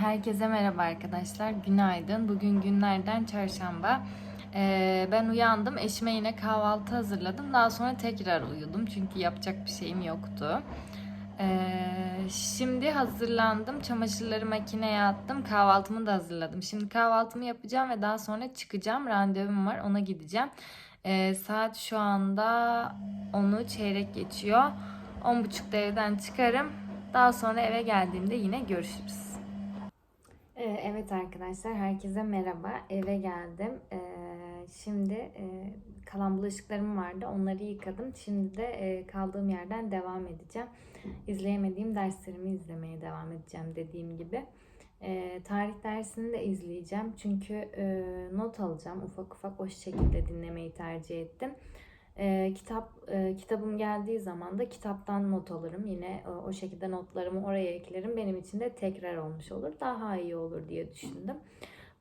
Herkese merhaba arkadaşlar. Günaydın. Bugün günlerden çarşamba. Ee, ben uyandım. Eşime yine kahvaltı hazırladım. Daha sonra tekrar uyudum. Çünkü yapacak bir şeyim yoktu. Ee, şimdi hazırlandım. Çamaşırları makineye attım. Kahvaltımı da hazırladım. Şimdi kahvaltımı yapacağım ve daha sonra çıkacağım. Randevum var. Ona gideceğim. Ee, saat şu anda 10'u çeyrek geçiyor. 10.30'da evden çıkarım. Daha sonra eve geldiğimde yine görüşürüz. Ee, Evet arkadaşlar herkese merhaba. Eve geldim. Ee, Şimdi e, kalan bulaşıklarım vardı. Onları yıkadım. Şimdi de e, kaldığım yerden devam edeceğim. İzleyemediğim derslerimi izlemeye devam edeceğim dediğim gibi. Ee, Tarih dersini de izleyeceğim. Çünkü e, not alacağım. Ufak ufak o şekilde dinlemeyi tercih ettim. Ee, kitap e, kitabım geldiği zaman da kitaptan not alırım. Yine e, o şekilde notlarımı oraya eklerim. Benim için de tekrar olmuş olur. Daha iyi olur diye düşündüm.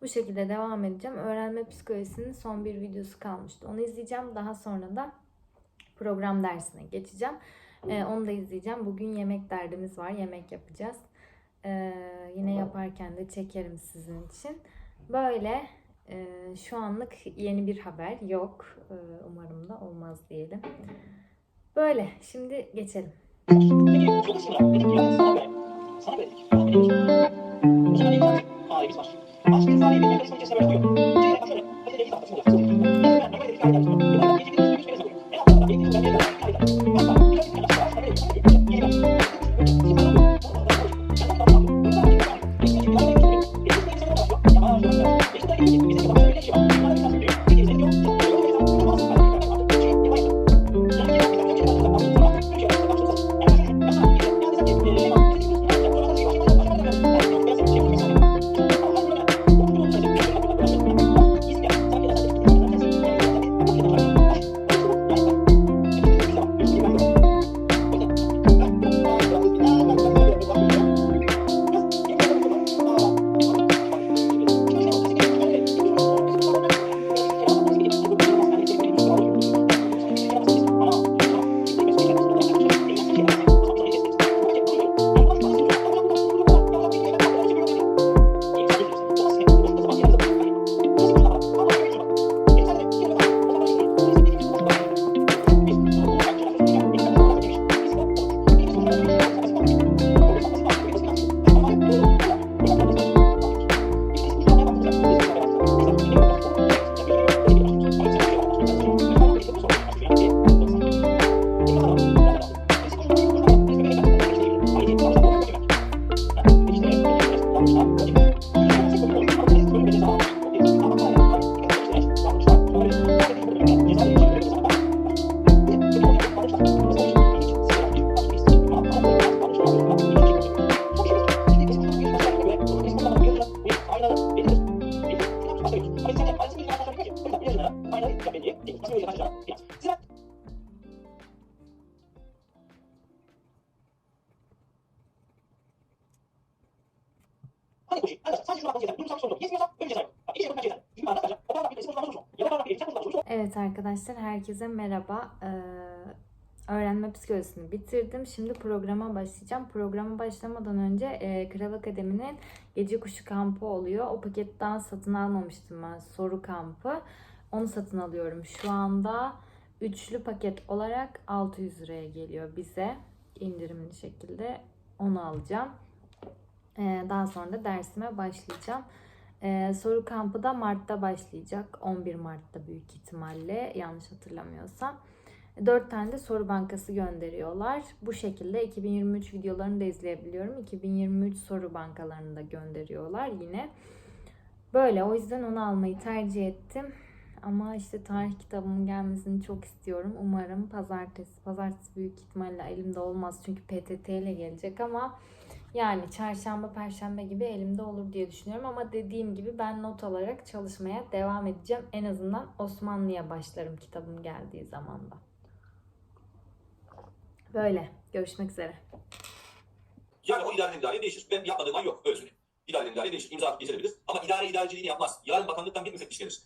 Bu şekilde devam edeceğim. Öğrenme psikolojisinin son bir videosu kalmıştı. Onu izleyeceğim. Daha sonra da program dersine geçeceğim. Ee, onu da izleyeceğim. Bugün yemek derdimiz var. Yemek yapacağız. Ee, yine yaparken de çekerim sizin için. Böyle e, şu anlık yeni bir haber yok. Ee, umarım da olmaz diyelim. Böyle. Şimdi geçelim. Hani koşu, arkadaşlar sadece şuna bakmanız yeter. Duygusal sorun yok. Yetmiyorsa sayın. Bak iki şey yapmak yeter. Çünkü arkadaşlar o kadar bir resim kullanma. Ya da kadar bir resim kullanma. Evet arkadaşlar herkese merhaba. Ee, öğrenme psikolojisini bitirdim. Şimdi programa başlayacağım. Programa başlamadan önce e, Kral Akademi'nin gece kuşu kampı oluyor. O paketten satın almamıştım ben soru kampı. Onu satın alıyorum. Şu anda üçlü paket olarak 600 liraya geliyor bize. indirimli şekilde onu alacağım. Ee, daha sonra da dersime başlayacağım. Ee, soru kampı da Mart'ta başlayacak. 11 Mart'ta büyük ihtimalle yanlış hatırlamıyorsam. 4 tane de soru bankası gönderiyorlar. Bu şekilde 2023 videolarını da izleyebiliyorum. 2023 soru bankalarını da gönderiyorlar yine. Böyle o yüzden onu almayı tercih ettim. Ama işte tarih kitabımın gelmesini çok istiyorum. Umarım pazartesi. Pazartesi büyük ihtimalle elimde olmaz çünkü PTT ile gelecek ama yani çarşamba, perşembe gibi elimde olur diye düşünüyorum. Ama dediğim gibi ben not alarak çalışmaya devam edeceğim. En azından Osmanlı'ya başlarım kitabım geldiği zamanda. Böyle. Görüşmek üzere. Yani o idareden idareye değişir. Ben yapmadığım an yok. Öyle söyleyeyim. İdareden idareye değişir. İmza atıp geçirebilir. Ama idare idareciliğini yapmaz. Yarın bakanlıktan bir müfettiş gelir.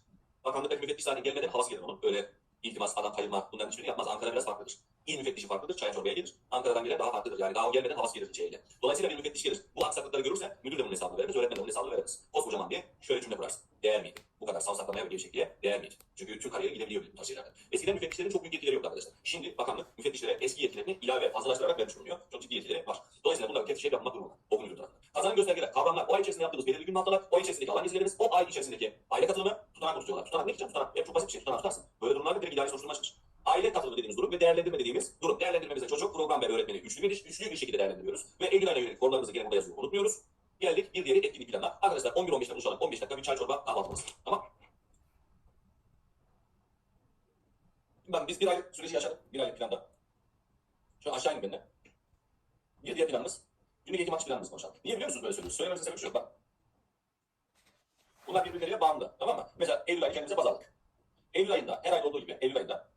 Bakanlıkta müfettiş zaten gelmeden havası gelir onun. Öyle iltimas, adam kayırma bunların hiçbirini yapmaz. Ankara biraz farklıdır. İl müfettişi farklıdır, çaya çorbaya gelir. Ankara'dan gelen daha farklıdır. Yani daha o gelmeden havas gelir şeyle. Dolayısıyla bir müfettiş gelir. Bu aksaklıkları görürse müdür de bunun hesabını veririz, öğretmen de bunun hesabını veririz. Koskocaman diye şöyle cümle kurarsın. Değer miydi? Bu kadar savsaklamaya ve gevşekliğe değer miydi? Çünkü tüm kariyeri gidebiliyor bu tarz şeylerden. Eskiden müfettişlerin çok büyük yetkileri yoktu arkadaşlar. Şimdi bakanlık müfettişlere eski yetkilerini ilave fazlalaştırarak vermiş bulunuyor. Çok ciddi yetkileri var. Dolayısıyla bunları teftiş yapmak durumunda. Okul müdürü tarafından. Kazanan göstergeler, kavramlar, o ay içerisinde yaptığımız belirli gün haftalar, o ay içerisindeki alan gezilerimiz, o ay içerisindeki aile katılımı tutanak tutuyorlar. Tutanak ne diyeceğim? Tutanak. Hep çok basit bir şey. Tutanak tutarsın. Böyle durumlarda direkt idari soruşturma açılır. Aile ve değerlendirme dediğimiz durum. Değerlendirmemizde çocuk, program ve öğretmeni üçlü bir, üçlü bir şekilde değerlendiriyoruz. Ve Eylül ayına yönelik konularımızı gene burada yazıyor. Unutmuyoruz. Geldik bir diğeri etkinlik planlar. Arkadaşlar 11-15 dakika buluşalım. 15 dakika bir çay çorba kahvaltımız. Tamam. Ben biz bir aylık süreci yaşadık. Bir aylık planda. Şu aşağı inin benimle. Bir diğer planımız. Günlük eğitim açı planımız konuşalım. Niye biliyor musunuz böyle söylüyoruz? Söylememizin sebebi şu. Bak. Bunlar birbirleriyle bağımlı. Tamam mı? Mesela Eylül ayı kendimize baz aldık. Eylül ayında her ay olduğu gibi Eylül ayında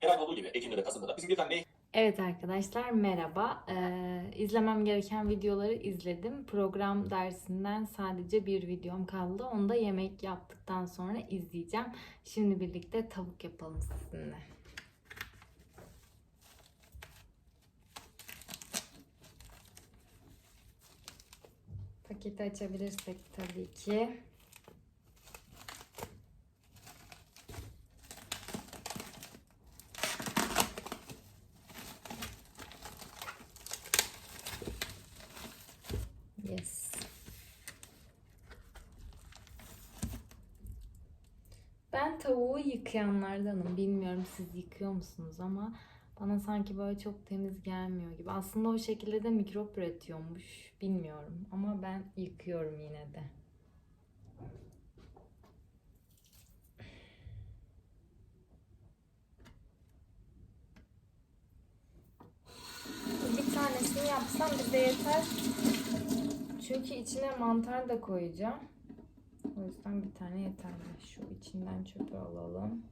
her ay olduğu gibi Ekim'de de Kasım'da da bizim bir tane ne Evet arkadaşlar merhaba. Ee, izlemem gereken videoları izledim. Program dersinden sadece bir videom kaldı. Onu da yemek yaptıktan sonra izleyeceğim. Şimdi birlikte tavuk yapalım sizinle. Paketi açabilirsek tabii ki. Tavuğu yıkayanlardanım. Bilmiyorum siz yıkıyor musunuz ama bana sanki böyle çok temiz gelmiyor gibi. Aslında o şekilde de mikrop üretiyormuş. Bilmiyorum ama ben yıkıyorum yine de. Bir tanesini yapsam bize yeter. Çünkü içine mantar da koyacağım. O yüzden bir tane yeterli. Şu içinden çöpü alalım.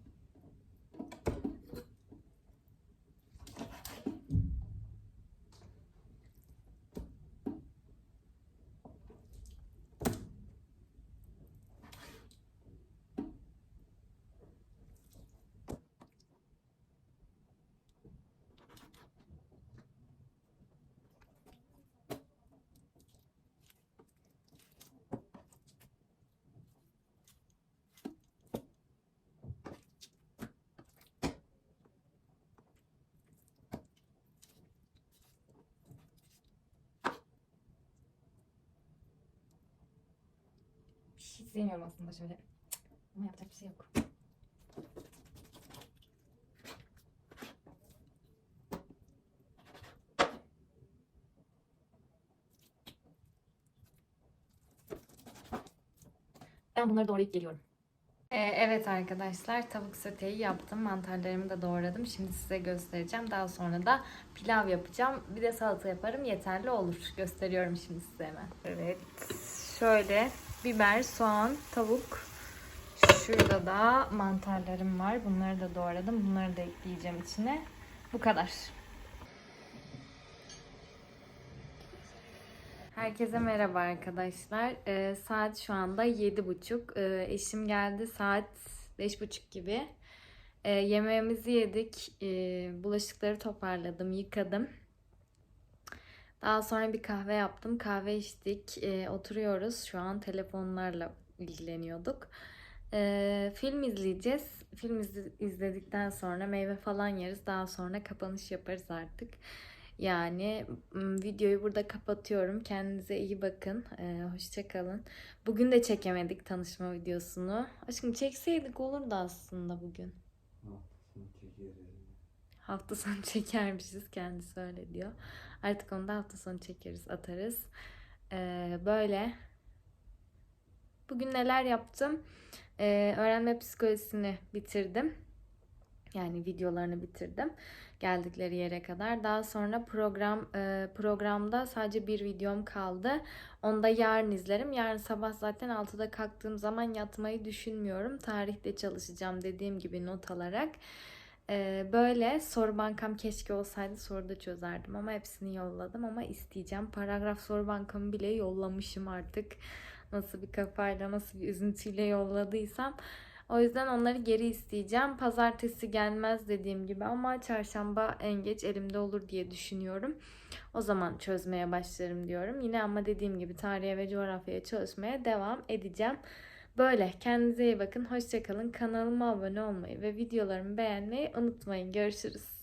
Hiç sevmiyorum aslında şöyle. Ama yapacak bir şey yok. Ben bunları doğrayıp geliyorum. Ee, evet arkadaşlar tavuk soteyi yaptım. Mantarlarımı da doğradım. Şimdi size göstereceğim. Daha sonra da pilav yapacağım. Bir de salata yaparım. Yeterli olur. Gösteriyorum şimdi size hemen. Evet. Şöyle biber, soğan, tavuk. Şurada da mantarlarım var. Bunları da doğradım. Bunları da ekleyeceğim içine. Bu kadar. Herkese merhaba arkadaşlar. Ee, saat şu anda yedi buçuk. Ee, eşim geldi saat beş buçuk gibi. Ee, yemeğimizi yedik. Ee, bulaşıkları toparladım, yıkadım. Daha sonra bir kahve yaptım. Kahve içtik. Ee, oturuyoruz. Şu an telefonlarla ilgileniyorduk. Ee, film izleyeceğiz. Film izle- izledikten sonra meyve falan yeriz. Daha sonra kapanış yaparız artık. Yani videoyu burada kapatıyorum. Kendinize iyi bakın. Ee, hoşça kalın. Bugün de çekemedik tanışma videosunu. Aşkım çekseydik olurdu aslında bugün. Hafta sonu çekermişiz kendisi öyle diyor. Artık onu da hafta sonu çekeriz, atarız. Ee, böyle. Bugün neler yaptım? Ee, öğrenme psikolojisini bitirdim. Yani videolarını bitirdim. Geldikleri yere kadar. Daha sonra program e, programda sadece bir videom kaldı. Onu da yarın izlerim. Yarın sabah zaten 6'da kalktığım zaman yatmayı düşünmüyorum. Tarihte çalışacağım dediğim gibi not alarak. Ee, böyle soru bankam keşke olsaydı soruda çözerdim ama hepsini yolladım ama isteyeceğim. Paragraf soru bankamı bile yollamışım artık. Nasıl bir kafayla, nasıl bir üzüntüyle yolladıysam O yüzden onları geri isteyeceğim. Pazartesi gelmez dediğim gibi ama çarşamba en geç elimde olur diye düşünüyorum. O zaman çözmeye başlarım diyorum. Yine ama dediğim gibi tarihe ve coğrafyaya çalışmaya devam edeceğim. Böyle kendinize iyi bakın. Hoşçakalın. Kanalıma abone olmayı ve videolarımı beğenmeyi unutmayın. Görüşürüz.